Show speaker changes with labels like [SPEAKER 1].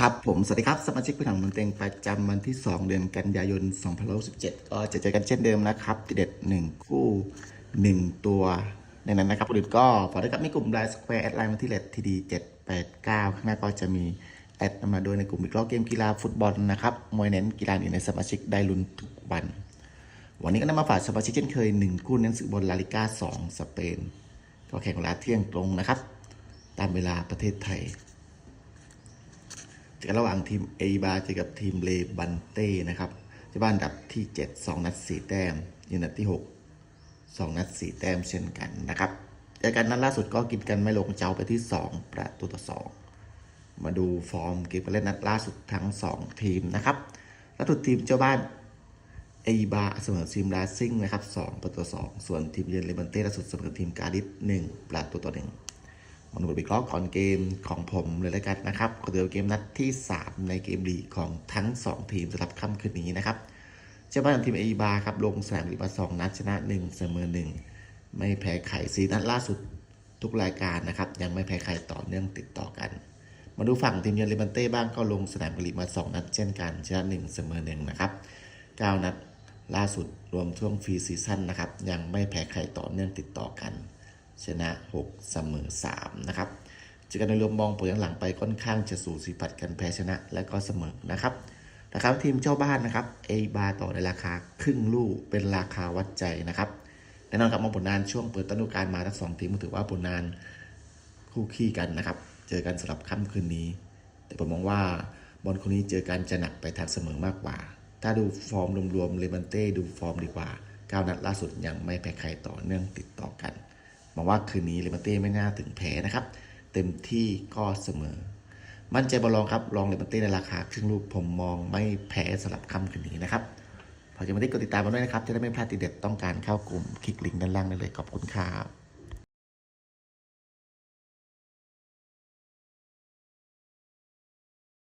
[SPEAKER 1] ครับผม สวัสดีครับ สมาชิกผู้ถังมืองเต็งประจำวันที่ 2 เดือนกันยายน2017ก็จะเจอกันเช่นเดิมนะครับเด็ด 1 คู่ 1 ตัวในนั้นนะครับอื่นก็ฝากด้วยครับมีกลุ่มไลน์สแควร์แอดไลน์มาที่เลททีดี789ข้างหน้าก็จะมีแอดมาโดยในกลุ่มอีกรอบเกมกีฬาฟุตบอลนะครับมวยเน้นกีฬาอื่นในสมาชิกได้ลุ้นทุกวัน วันนี้ก็นำมาฝากสมาชิกเช่นเคย 1 คู่หนังสือบอลลาลิก้า2สเปน ก็แข่งเวลาเที่ยงตรงนะครับ ตามเวลาประเทศไทย ระหว่างทีมเอบาเจอกับทีมเลบันเต้นะครับเจะบ้านดับที่ 7 2 นัด 4 แต้มยืนอันดับที่ 6 2 นัด 4 แต้มเช่นกันนะครับเจอกันนัดล่าสุดก็กินกันไม่ลงเจ้าไปที่ 2 ประตูต่อ 2 มาดูฟอร์มเกมการเล่นนัดล่าสุดทั้ง 2 ทีมนะครับล่าสุดทีมเจ้าบ้านเอบาเสมอทีมลาซิงนะครับ 2 ประตูต่อ2ส่วนทีมเยือนเลบันเต้ล่าสุดเสมอทีมกาดิส1ประตูต่อ1 มาดูบทวิเคราะห์ก่อนเกมของผมเลยแล้วกันนะครับก็เดี๋ยวเกมนัดที่ 3 ในเกมลีกของทั้ง 2 ทีมสำหรับค่ำคืนนี้นะครับเจ้าบ้านทีมเอีบาครับลงสนามลีกมา2นัดชนะ 1 เสมอ 1 ไม่แพ้ไข่สีนัดล่าสุดทุกรายการนะครับ ยังไม่แพ้ใครต่อเนื่องติดต่อกัน มาดูฝั่งทีมเยือนเลบันเต้บ้างก็ลงสนามกลีมา 2 นัดเช่นกัน ชนะ1เสมอ1นะครับ 9 นัดล่าสุดรวมช่วงฟรีซีซั่นนะครับ ยังไม่แพ้ใครต่อเนื่องติดต่อกัน ชนะ 6 เสมอ 3 นะครับจอกันในรวมมองผลย่างหลังไปค่อนข้างจะสูสีผัดกันแพ้ชนะและก็เสมอนะครับนะครับทีมเจ้าบ้านนะครับเอบาต่อในราคาครึ่งลูกเป็นราคาวัดใจนะครับแน่นอนครับมองผลงานช่วงเปิดต้นฤดูกาลมาทั้งสองทีมถือว่าผลงานคู่ขี้กันนะครับ เจอกันสำหรับค่ำคืนนี้ แต่ผมมองว่าบอลคนนี้เจอกันจะหนักไปทางเสมอมากกว่า ถ้าดูฟอร์มรวมๆเลบันเต้ดูฟอร์มดีกว่าก้าวนัดล่าสุดยังไม่แพ้ใครต่อเนื่องติดต่อกัน มองว่าคืนนี้เลบันเต้ไม่น่าถึงแพ้นะครับ เต็มที่ก็เสมอ มั่นใจบอลลองครับลองเลบันเต้ในราคาครึ่งลูกผมมองไม่แพ้สำหรับค่ำคืนนี้นะครับพอจะมาได้กดติดตามมาด้วยนะครับ จะได้ไม่พลาดติดเด็ดต้องการเข้ากลุ่มคลิกลิงก์ด้านล่างได้เลยขอบคุณครับ